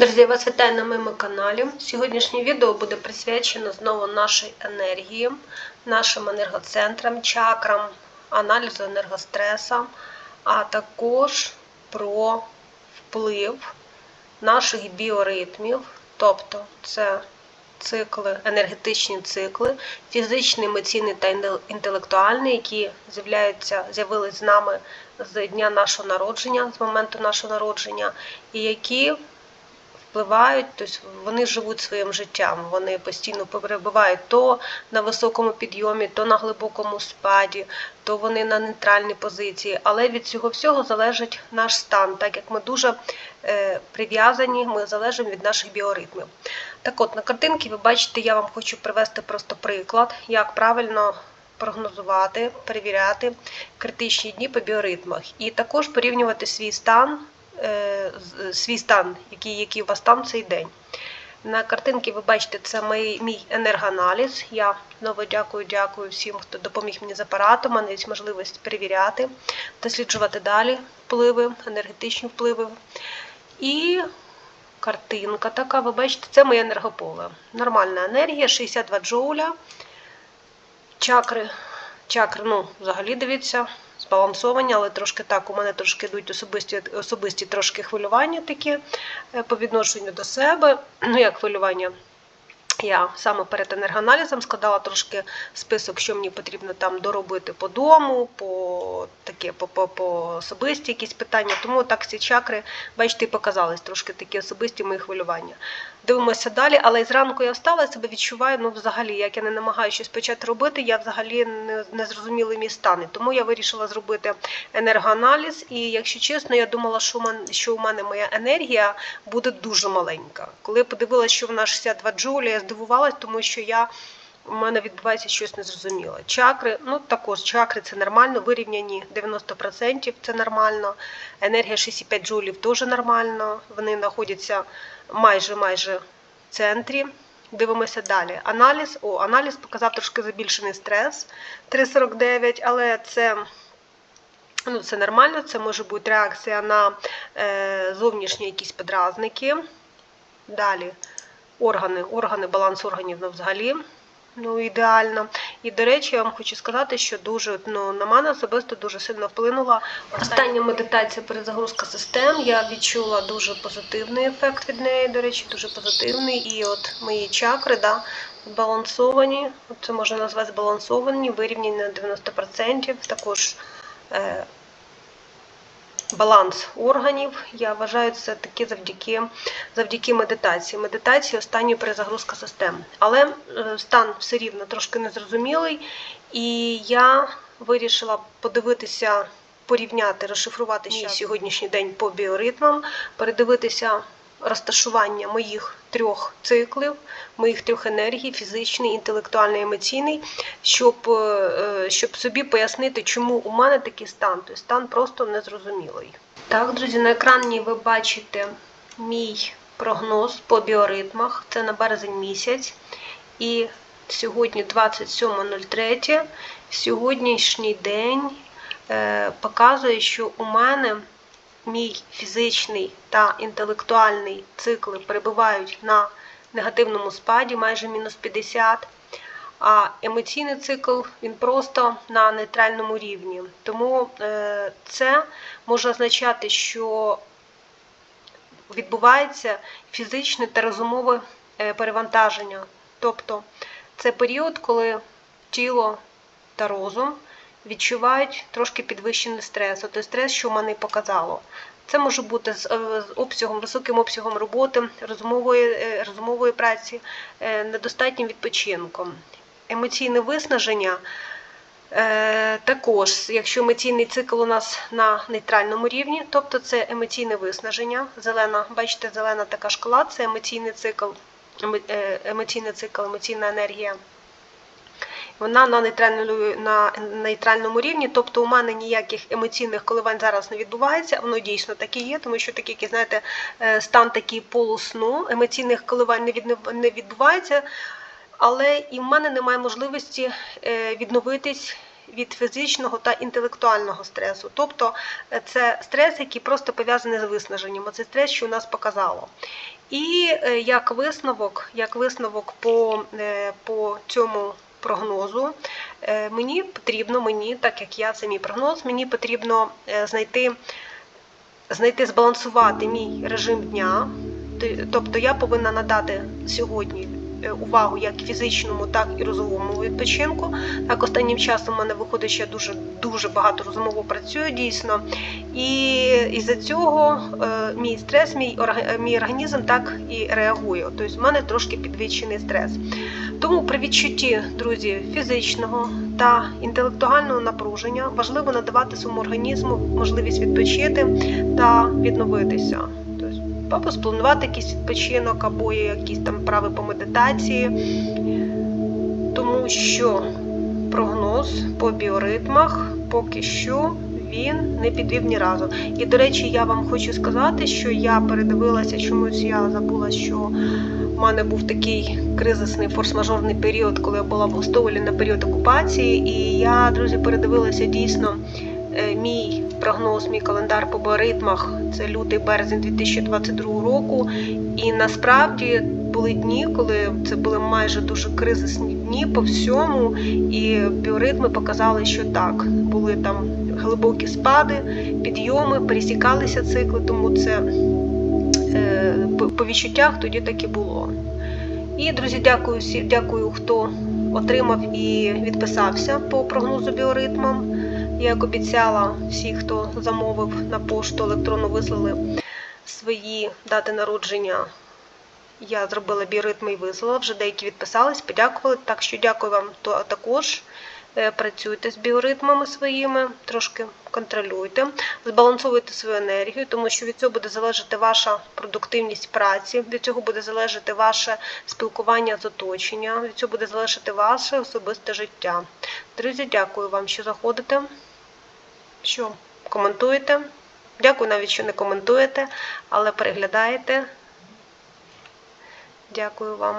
Друзі, я вас вітаю на моєму каналі. Сьогоднішнє відео буде присвячено знову нашій енергії, нашим енергоцентрам, чакрам, аналізу енергостреса, а також про вплив наших біоритмів, тобто це цикли, енергетичні цикли, фізичний, емоційний та інтелектуальний, які з'являються, з'явились з нами з дня нашого народження, з моменту нашого народження, і які впливають, тобто вони живуть своїм життям, вони постійно перебувають то на високому підйомі, то на глибокому спаді, то вони на нейтральній позиції. Але від цього всього залежить наш стан, так як ми дуже е, прив'язані, ми залежимо від наших біоритмів. Так от, на картинці ви бачите, я вам хочу привести просто приклад, як правильно. Прогнозувати, перевіряти критичні дні по біоритмах, і також порівнювати свій стан свій стан, який який у вас там цей день. На картинці ви бачите, це мій, мій енергоаналіз. Я знову дякую, дякую всім, хто допоміг мені з апаратом. Мене є можливість перевіряти, досліджувати далі впливи, енергетичні впливи. І картинка така, ви бачите, це моє енергополе. Нормальна енергія, 62 джоуля. Чакри, чакри, ну, взагалі дивіться збалансовані, але трошки так, у мене трошки йдуть особисті особисті трошки хвилювання такі е, по відношенню до себе. Ну, як хвилювання. Я саме перед енергоаналізом складала трошки список, що мені потрібно там доробити по дому, по таке, по, по, по особисті якісь питання. Тому так ці чакри, бачите, показались трошки такі особисті мої хвилювання. Дивимося далі, але зранку я встала себе відчуваю, ну взагалі, як я не намагаюся щось почати робити, я взагалі не, не зрозуміла мій стан. Тому я вирішила зробити енергоаналіз. І, якщо чесно, я думала, що у мене, що у мене моя енергія буде дуже маленька. Коли я подивилася, що вона 62 джоулі, я здивувалась, тому що я. У мене відбувається щось незрозуміле. Чакри, ну також чакри це нормально, вирівняні 90%, це нормально. Енергія 65 джоулів теж нормально. Вони знаходяться майже майже в центрі. Дивимося далі. Аналіз. О, аналіз показав трошки забільшений стрес 3,49, але це ну, це нормально, це може бути реакція на е, зовнішні якісь подразники. Далі органи, органи, баланс органів ну, взагалі ну, ідеально. І, до речі, я вам хочу сказати, що дуже ну, на мене особисто дуже сильно вплинула. Остання медитація перезагрузка систем. Я відчула дуже позитивний ефект від неї, до речі, дуже позитивний. І от мої чакри, да, збалансовані, це можна назвати збалансовані, вирівняні на 90%. Також е, баланс органів. Я вважаю це таки завдяки завдяки медитації. Медитації останньої перезагрузка систем. Але е, стан все рівно трошки незрозумілий, і я вирішила подивитися, порівняти, розшифрувати ще сьогоднішній день по біоритмам, передивитися розташування моїх трьох циклів, моїх трьох енергій фізичний, інтелектуальний, емоційний, щоб е, щоб собі пояснити, чому у мене такий стан. Тобто стан просто незрозумілий. Так, друзі, на екрані ви бачите мій прогноз по біоритмах. Це на березень місяць. І сьогодні 27.03. Сьогоднішній день е, показує, що у мене мій фізичний та інтелектуальний цикли перебувають на негативному спаді, майже мінус 50, а емоційний цикл він просто на нейтральному рівні. Тому е, це може означати, що відбувається фізичне та розумове е, перевантаження. Тобто це період, коли тіло та розум відчувають трошки підвищений стрес. Той стрес, що мене показало. Це може бути з, е, обсягом, високим обсягом роботи, розумової, е, розумової праці, е, недостатнім відпочинком. Емоційне виснаження. Також, якщо емоційний цикл у нас на нейтральному рівні, тобто це емоційне виснаження, зелена, бачите, зелена така шкала, це емоційний цикл, емоційний цикл, емоційна енергія вона на нейтральному на нейтральному рівні, тобто у мене ніяких емоційних коливань зараз не відбувається. Воно дійсно так і є, тому що такий, знаєте, е, стан такий полусну, емоційних коливань не відбувається, але і в мене немає можливості е, відновитись. Від фізичного та інтелектуального стресу. Тобто е, це стрес, який просто пов'язаний з виснаженням. Це стрес, що у нас показало. І як висновок, як висновок по, по цьому прогнозу, е, мені потрібно, мені, так як я це мій прогноз, мені потрібно е, знайти, знайти збалансувати мій режим дня. Тобто я повинна надати сьогодні е, увагу як фізичному, так і розумовому відпочинку. Так, останнім часом в мене виходить, що я дуже дуже багато розумово працюю дійсно. І із-за цього е, мій стрес, мій, мій організм так і реагує. Тобто в мене трошки підвищений стрес. Тому при відчутті, друзі, фізичного та інтелектуального напруження важливо надавати своєму організму можливість відпочити та відновитися. Тобто, або спланувати якийсь відпочинок, або якісь там прави по медитації, тому що прогноз по біоритмах поки що він не підвів ні разу. І, до речі, я вам хочу сказати, що я передивилася, чомусь я забула, що в мене був такий кризисний форс-мажорний період, коли я була в Гостоволі на період окупації. І я, друзі, передивилася дійсно е, мій прогноз, мій календар по біоритмах. Це лютий березень 2022 року. І насправді були дні, коли це були майже дуже кризисні дні по всьому, і біоритми показали, що так, були там глибокі спади, підйоми, пересікалися цикли, тому це е, по- відчуттях тоді так і було. І, друзі, дякую всім, дякую, хто отримав і відписався по прогнозу біоритмам. Я, як обіцяла, всі, хто замовив на пошту електронно вислали свої дати народження. Я зробила біоритми і вислала. Вже деякі відписались, подякували. Так що дякую вам також. Е, Працюйте з біоритмами своїми, трошки контролюйте, збалансовуйте свою енергію, тому що від цього буде залежати ваша продуктивність праці, від цього буде залежати ваше спілкування з оточенням, від цього буде залежати ваше особисте життя. Друзі, дякую вам, що заходите, що коментуєте. Дякую навіть, що не коментуєте, але переглядаєте. Дякую вам.